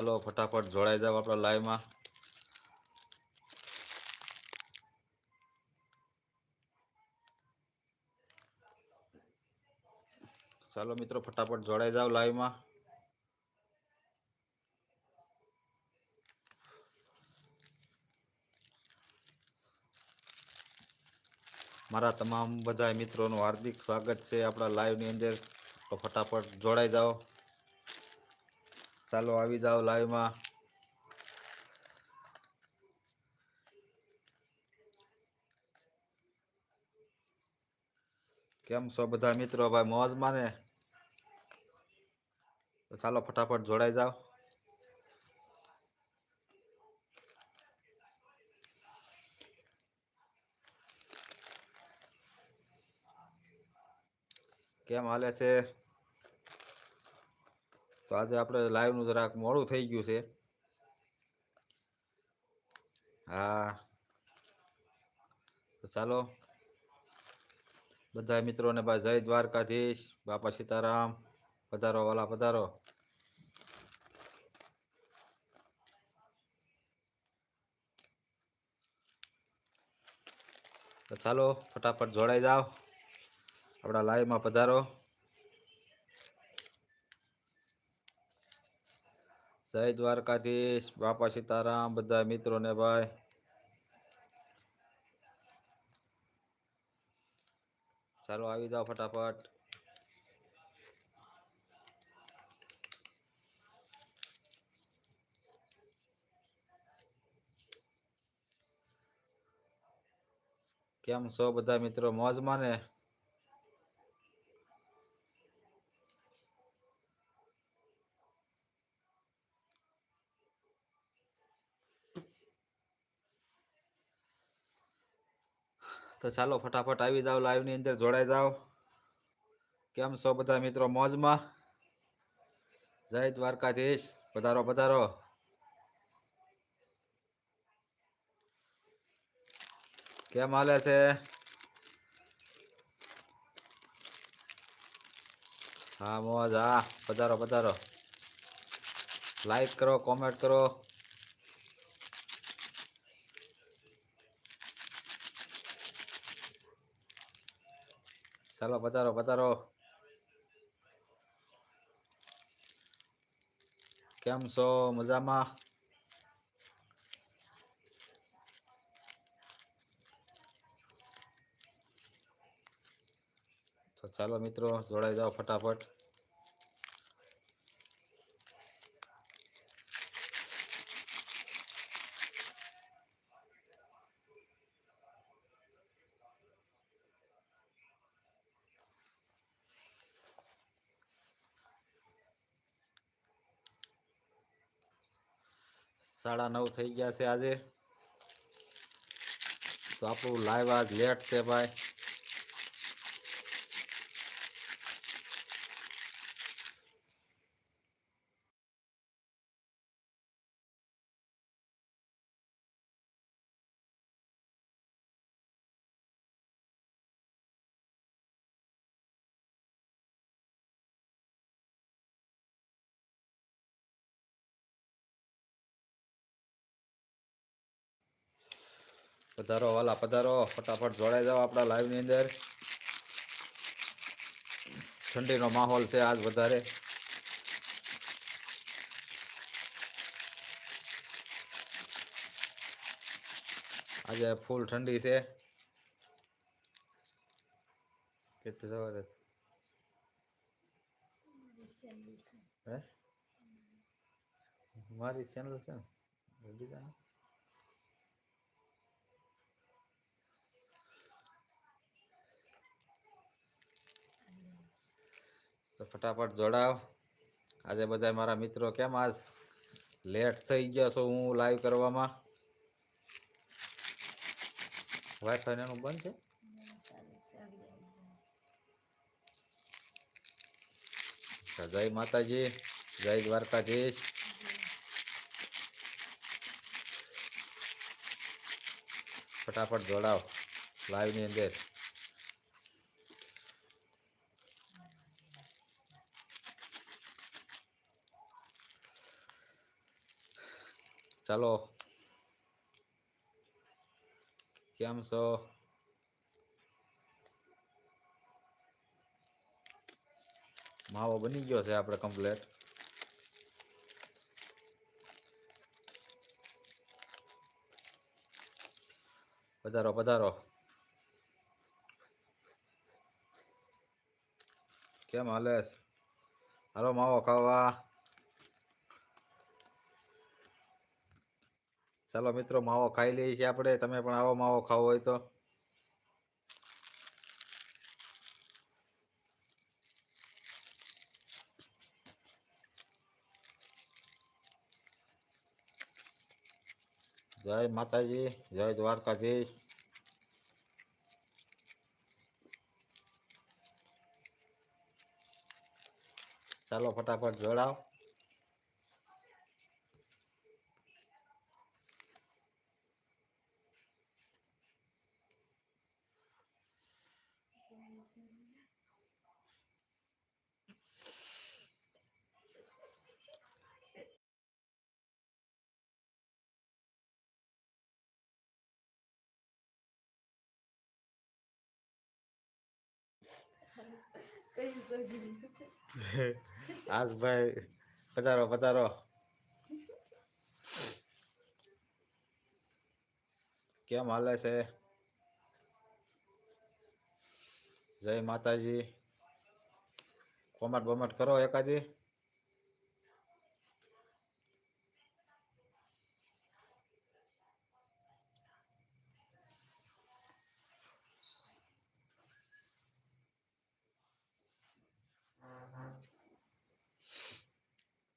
ચાલો ફટાફટ જોડાઈ જાવ આપણા લાઈવમાં ચાલો મિત્રો ફટાફટ જોડાઈ જાવ લાઈવમાં મારા તમામ બધા મિત્રોનું હાર્દિક સ્વાગત છે આપણા લાઈવની અંદર. તો ફટાફટ જોડાઈ જાઓ. ચાલો આવી જાઓ લાઈવમાં. કેમ છો બધા મિત્રો? ભાઈ મોજમાં ને? ચાલો ફટાફટ જોડાઈ જાઓ. કેમ હાલે છે? તો આજે આપણે લાઈવનું જરાક મોડું થઈ ગયું છે. હા. તો ચાલો. બધા મિત્રોને ભાઈ જય દ્વારકાધીશ. બાપા સીતારામ. પધારો, વાલા પધારો. તો ચાલો, ફટાફટ જોડાઈ જાઓ. આપણા લાઈવમાં પધારો. જય દ્વારકાધીશ, બાપા સીતારામ, બધા મિત્રોને ભાઈ. ચાલો આવી જાઓ ફટાફટ. કેમ છો બધા મિત્રો? મોજમાં ને? તો ચાલો ફટાફટ આવી જાઓ લાઈવની અંદર જોડાઈ જાઓ. કેમ છો બધા મિત્રો મોજમાં? જય દ્વારકાધીશ. પધારો પધારો. કેમ હાલે છે? હા, મોજ, હા. પધારો પધારો. લાઈક કરો કોમેન્ટ કરો. ચાલો પધારો પધારો કેમ છો? મજામાં? તો ચાલો મિત્રો જોડાઈ જાઓ ફટાફટ. સાડા નવ થઈ ગયા છે આજે. તો આપણું લાઈવ આજ લેટ છે ભાઈ. પધારો, વાલા, પધારો. ફટાફટ જોડાઈ જાઓ આપણા લાઈવની અંદર. ઠંડીનો માહોલ છે આજ વધારે. આજે ફૂલ ઠંડી છે. કેટલી સવારે? હે? મારી ચેનલ છે ને? તો ફટાફટ જોડાવ આજે બધા મારા મિત્રો કેમ આજ લેટ થઈ ગયા છો હું લાઈવ કરવામાં? વાઈફાઈ એનું બંધ છે? જય માતાજી, જય દ્વારકાધીશ. ફટાફટ જોડાવ લાઈવની અંદર. ચાલો. કેમ છો? માવો બની ગયો છે આપણે કમ્પ્લેટ પધારો પધારો. કેમ હાલે? હાલો માવો ખાવા. ચાલો મિત્રો, માવો ખાઈ લઈએ છીએ આપણે. તમે પણ આવો માવો ખાવો હોય તો. જય માતાજી, જય દ્વારકાધીશ. ચાલો ફટાફટ જોડાવ આજ ભાઈ પધારો પધારો. કેમ હાલે છે? જય માતાજી. કોમટ બમટ કરો એકાદી.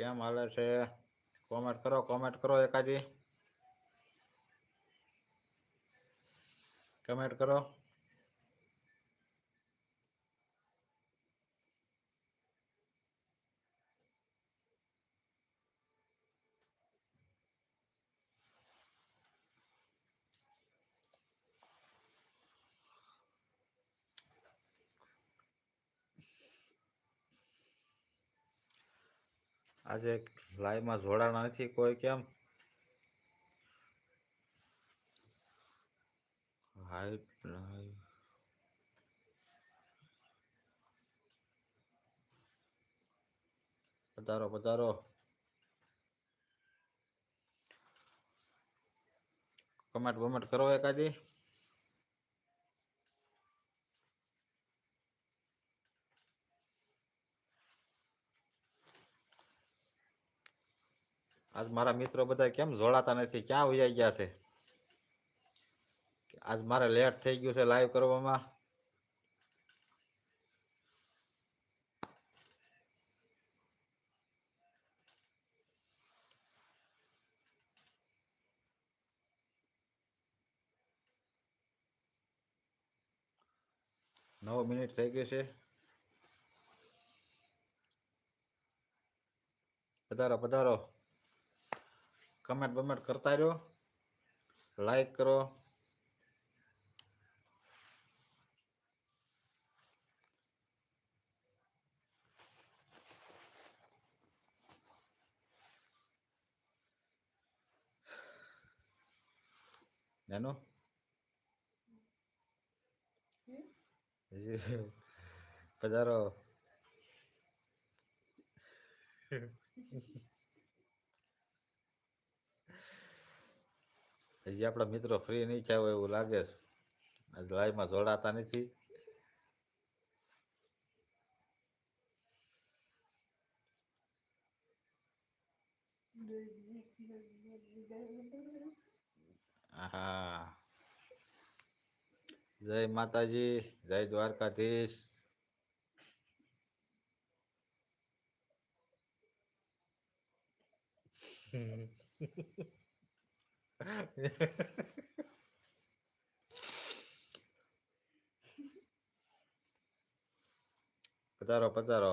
કેમ હાલે છે? કોમેન્ટ કરો કોમેન્ટ કરો એકાદી. કમેન્ટ કરો. આજે લાઈવમાં જોડાણા નથી કોઈ કેમ? હાઈ લાઈવ પધારો પધારો. કમેન્ટ બમેન્ટ કરો એકાદી. આજ મારા મિત્રો બધા કેમ જોડાતા નથી? ક્યાં વયા ગયા છે? આજ મારે લેટ થઈ ગયું છે લાઈવ કરવામાં. નવ મિનિટ થઈ ગઈ છે. પધારો પધારો. કમેન્ટ બમેન્ટ કરતા રહ્યો લાઈક કરો નેનો પધારો હજી આપણા મિત્રો ફ્રી નહીં થયા હોય એવું લાગે છે. આજ લાઈવમાં જોડાતા નથી. હા જય માતાજી, જય દ્વારકાધીશ. પધારો પધારો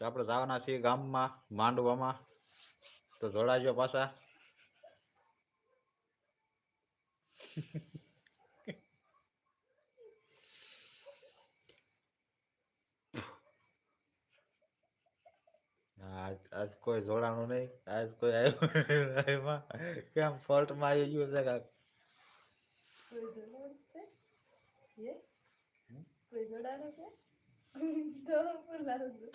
તો આપણે જવાના છીએ ગામમાં, માંડવામાં. તો જોડાજો પાછા. આજ આજ કોઈ જોડાણું નહીં. આજ કોઈ આવ્યું એમાં કેમ ફોલ્ટમાં આવી ગયું છે કાક? કોઈ જોડાણું છે? કોઈ જોડાણું છે? તો por છું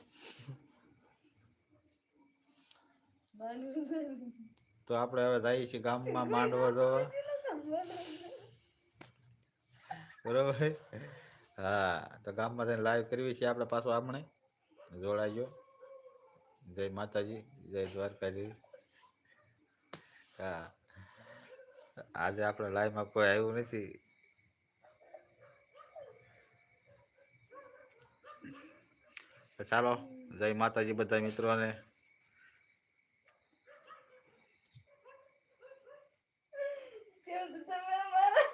તો આપણે હવે જઈએ છીએ ગામમાં માંડવો જોવા. બરોબર? હા તો ગામમાં જઈને લાઈવ કરવી છે આપણે પાછો આપણે જોડાજો જય માતાજી જય દ્વારકાજી હા. આજે આપણે લાઈવમાં કોઈ આવ્યું નથી. ચાલો જય માતાજી બધા મિત્રોને.